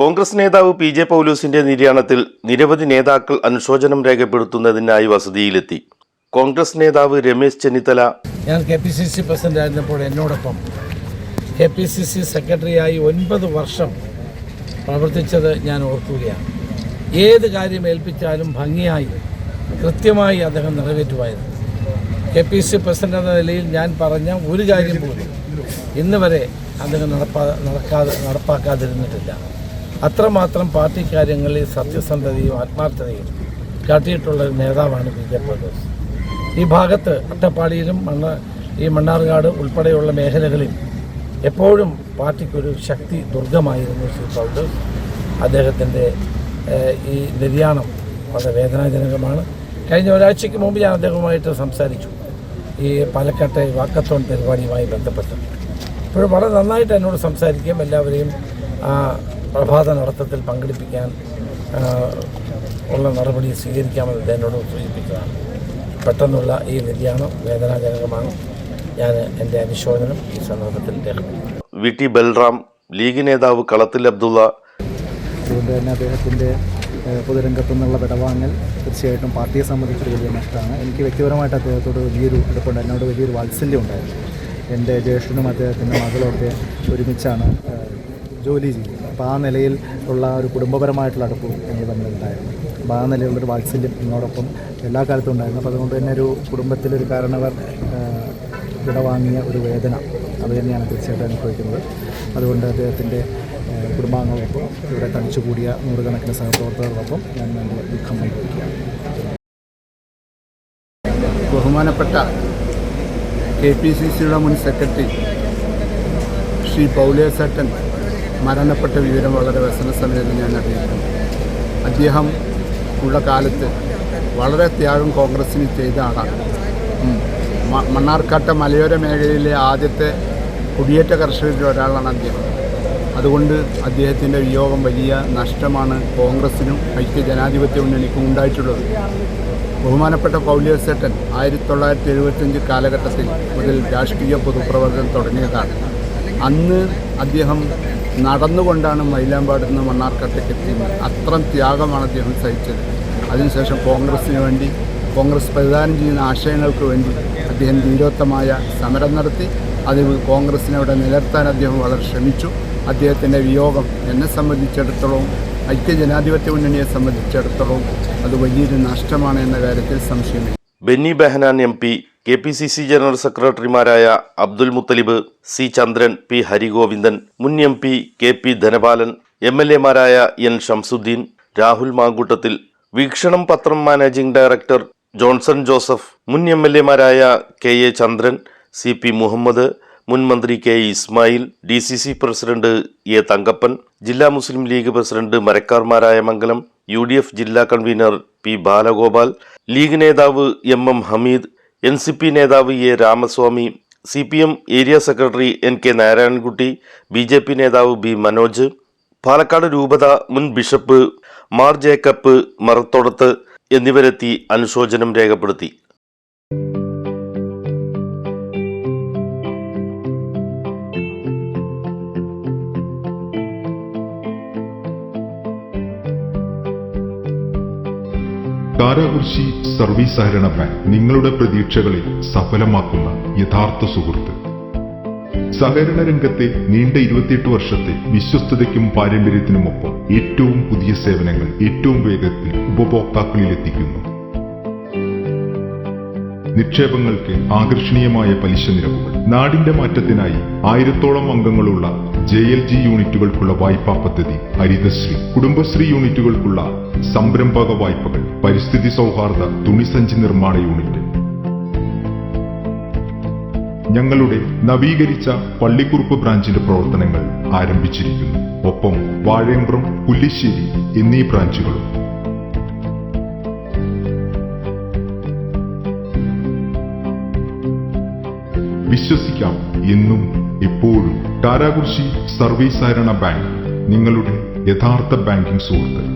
കോൺഗ്രസ് നേതാവ് P J പൗലൂസിന്റെ നിര്യാണത്തിൽ നിരവധി നേതാക്കൾ അനുശോചനം രേഖപ്പെടുത്തുന്നതിനായി വസതിയിലെത്തി. കോൺഗ്രസ് നേതാവ് രമേശ് ചെന്നിത്തല. ഞാൻ K P C C president ആയിരുന്നപ്പോൾ എന്നോടൊപ്പം കെ പി സി സി സെക്രട്ടറിയായി ഒൻപത് വർഷം പ്രവർത്തിച്ചത് ഞാൻ ഓർക്കുകയാണ്. ഏത് കാര്യം ഏൽപ്പിച്ചാലും ഭംഗിയായി കൃത്യമായി അദ്ദേഹം നിറവേറ്റുമായിരുന്നു. കെ പി സി പ്രസിഡന്റ് എന്ന നിലയിൽ ഞാൻ പറഞ്ഞ ഒരു കാര്യം പോലും ഇന്ന് വരെ അദ്ദേഹം നടപ്പാ നടക്കാതെ നടപ്പാക്കാതിരുന്നിട്ടില്ല. അത്രമാത്രം പാർട്ടി കാര്യങ്ങളിൽ സത്യസന്ധതയും ആത്മാർത്ഥതയും കാട്ടിയിട്ടുള്ള ഒരു നേതാവാണ് ബി ജെ പൗലോസ് ഈ ഭാഗത്ത് അട്ടപ്പാടിയിലും മണ്ണ ഈ മണ്ണാർക്കാട് ഉൾപ്പെടെയുള്ള മേഖലകളിൽ എപ്പോഴും പാർട്ടിക്കൊരു ശക്തി ദുർഗമായിരുന്നു ശ്രീ പൗലോസ് അദ്ദേഹത്തിന്റെ ഈ നിര്യാണം വളരെ വേദനാജനകമാണ്. കഴിഞ്ഞ ഒരാഴ്ചയ്ക്ക് മുമ്പ് ഞാൻ അദ്ദേഹവുമായിട്ട് സംസാരിച്ചു. ഈ പാലക്കാട്ടെ വാക്കത്തോൺ പരിപാടിയുമായി ബന്ധപ്പെട്ട്. ഇപ്പോഴും വളരെ നന്നായിട്ട് എന്നോട് സംസാരിക്കുകയും എല്ലാവരെയും പ്രഭാത നടത്തത്തിൽ പങ്കെടുപ്പിക്കാൻ ഉള്ള നടപടി സ്വീകരിക്കാമെന്ന് അദ്ദേഹത്തോട് എന്നോട് സൂചിപ്പിച്ചതാണ്. പെട്ടെന്നുള്ള ഈ വ്യതിയാനം വേദനാജനകമാണ്. ഞാൻ എന്റെ അനുശോചനം ഈ സന്ദർഭത്തിൽ രേഖപ്പെടുത്തുന്നു. വി ടി ബൽറാം ലീഗ് നേതാവ് കളത്തിൽ അബ്ദുള്ള. അതുകൊണ്ട് തന്നെ അദ്ദേഹത്തിന്റെ പൊതുരംഗത്തു നിന്നുള്ള വിടവാങ്ങൽ തീർച്ചയായിട്ടും പാർട്ടിയെ സംബന്ധിച്ചൊരു വലിയ നഷ്ടമാണ്. എനിക്ക് വ്യക്തിപരമായിട്ട് അദ്ദേഹത്തോട് വലിയൊരു അടുപ്പുണ്ട്. എന്നോട് വലിയൊരു വാത്സല്യം ഉണ്ടായിരുന്നു. എന്റെ ജ്യേഷ്ഠനും അദ്ദേഹത്തിന്റെ മകളൊക്കെ ഒരുമിച്ചാണ് ജോലി ചെയ്യുന്നത് അപ്പോൾ ആ നിലയിൽ ഉള്ള ഒരു കുടുംബപരമായിട്ടുള്ള അടുപ്പും ഞങ്ങൾ തമ്മിലുണ്ടായിരുന്നു. അപ്പോൾ ആ നിലയിലുള്ളൊരു വാത്സല്യം എന്നോടൊപ്പം എല്ലാ കാലത്തും ഉണ്ടായിരുന്നു. അപ്പോൾ അതുകൊണ്ട് തന്നെ ഒരു കുടുംബത്തിലൊരു കാരണവർ വിടവാങ്ങിയ ഒരു വേദന അത് തന്നെയാണ് തീർച്ചയായിട്ടും അനുഭവിക്കുന്നത്. അതുകൊണ്ട് അദ്ദേഹത്തിന്റെ കുടുംബാംഗങ്ങളൊപ്പം ഇവിടെ തടിച്ചുകൂടിയ നൂറുകണക്കിന് സഹപ്രവർത്തകരോടൊപ്പം ഞാൻ എന്റെ ദുഃഖം പങ്കുവയ്ക്കുകയാണ്. ബഹുമാനപ്പെട്ട കെ പി സി സിയുടെ മുൻ സെക്രട്ടറി ശ്രീ പൗലേസേട്ടൻ മരണപ്പെട്ട വിവരം വളരെ വ്യസനസമയത്ത് ഞാൻ അറിയിക്കുന്നു അദ്ദേഹം ഉള്ള കാലത്ത് വളരെ ത്യാഗം കോൺഗ്രസ്സിന് ചെയ്ത ആളാണ്. മണ്ണാർക്കാട്ട മലയോര മേഖലയിലെ ആദ്യത്തെ കുടിയേറ്റ കർഷകരിൽ ഒരാളാണ് അദ്ദേഹം. അതുകൊണ്ട് അദ്ദേഹത്തിന്റെ വിയോഗം വലിയ നഷ്ടമാണ് കോൺഗ്രസ്സിനും ഐക്യ ജനാധിപത്യ മുന്നണിക്കും ഉണ്ടായിട്ടുള്ളത്. ബഹുമാനപ്പെട്ട പൗലിയസേട്ടൻ ആയിരത്തി തൊള്ളായിരത്തി എഴുപത്തഞ്ച് കാലഘട്ടത്തിൽ മുതൽ രാഷ്ട്രീയ പൊതുപ്രവർത്തനം തുടങ്ങിയതാണ്. അന്ന് അദ്ദേഹം നടന്നുകൊണ്ടാണ് മൈലാമ്പാട് നിന്ന് മണ്ണാർക്കാട്ടേക്ക് എത്തിയത്. അത്രയും ത്യാഗമാണ് അദ്ദേഹം സഹിച്ചത്. അതിനുശേഷം കോൺഗ്രസ്സിന് വേണ്ടി കോൺഗ്രസ് പ്രതിദാനം ചെയ്യുന്ന ആശയങ്ങൾക്ക് വേണ്ടി അദ്ദേഹം ധീരോത്തമായ സമരം നടത്തി. അത് കോൺഗ്രസിനെ അവിടെ നിലനിർത്താൻ അദ്ദേഹം വളരെ ശ്രമിച്ചു. അദ്ദേഹത്തിന്റെ വിയോഗം എന്നെ സംബന്ധിച്ചിടത്തോളം ഐക്യജനാധിപത്യ മുന്നണിയെ സംബന്ധിച്ചിടത്തോളം അത് വലിയൊരു നഷ്ടമാണ് എന്ന കാര്യത്തിൽ സംശയമില്ല. Benny Behanan M P K P C C general സെക്രട്ടറിമാരായ അബ്ദുൽ മുത്തലിബ് സി ചന്ദ്രൻ പി ഹരിഗോവിന്ദൻ മുൻ M P K P Dhanapalan M L എമാരായ N Shamsuddin Rahul Mamkootathil വീക്ഷണം പത്രം മാനേജിംഗ് ഡയറക്ടർ ജോൺസൺ ജോസഫ് മുൻ M L എമാരായ K A Chandran C P Muhammad മുൻ മന്ത്രി K Ismail D C C president A Thankappan ജില്ലാ Muslim League president മരക്കാർമാരായ Mangalam U D F ജില്ലാ convener P Balagopal league നേതാവ് M M Hameed N C P നേതാവ് A Ramaswamy C P M area secretary N K Narayanankutty B J P നേതാവ് B Manoj Palakkad രൂപത മുൻ bishop Mar Jacob Marathodath എന്നിവരെത്തി അനുശോചനം രേഖപ്പെടുത്തി. കാരാകുർശി സർവീസ് സഹകരണ ബാങ്ക് നിങ്ങളുടെ പ്രതീക്ഷകളെ സഫലമാക്കുന്ന യഥാർത്ഥ സുഹൃത്ത്. സഹകരണ രംഗത്തെ നീണ്ട ഇരുപത്തിയെട്ട് വർഷത്തെ വിശ്വസ്തതയ്ക്കും പാരമ്പര്യത്തിനുമൊപ്പം ഏറ്റവും പുതിയ സേവനങ്ങൾ ഏറ്റവും വേഗത്തിൽ ഉപഭോക്താക്കളിൽ എത്തിക്കുന്നു നിക്ഷേപങ്ങൾക്ക് ആകർഷണീയമായ പലിശ നിരക്കുകൾ നാടിന്റെ മാറ്റത്തിനായി ആയിരത്തോളം അംഗങ്ങളുള്ള ജെ എൽ ജി യൂണിറ്റുകൾക്കുള്ള വായ്പാ പദ്ധതി ഹരിതശ്രീ. കുടുംബശ്രീ യൂണിറ്റുകൾക്കുള്ള സംരംഭക വായ്പകൾ പരിസ്ഥിതി സൗഹാർദ്ദ തുണിസഞ്ചി നിർമ്മാണ യൂണിറ്റ്. ഞങ്ങളുടെ നവീകരിച്ച പള്ളിക്കുറുപ്പ് ബ്രാഞ്ചിന്റെ പ്രവർത്തനങ്ങൾ ആരംഭിച്ചിരിക്കുന്നു. ഒപ്പം വാഴയമ്പ്രം പുല്ലിശ്ശേരി എന്നീ ബ്രാഞ്ചുകളും വിശ്വസിക്കാം എന്നും എപ്പോഴും കാരാകുർശി സർവീസ് സഹകരണ ബാങ്ക് നിങ്ങളുടെ യഥാർത്ഥ ബാങ്കിംഗ് സുഹൃത്ത്.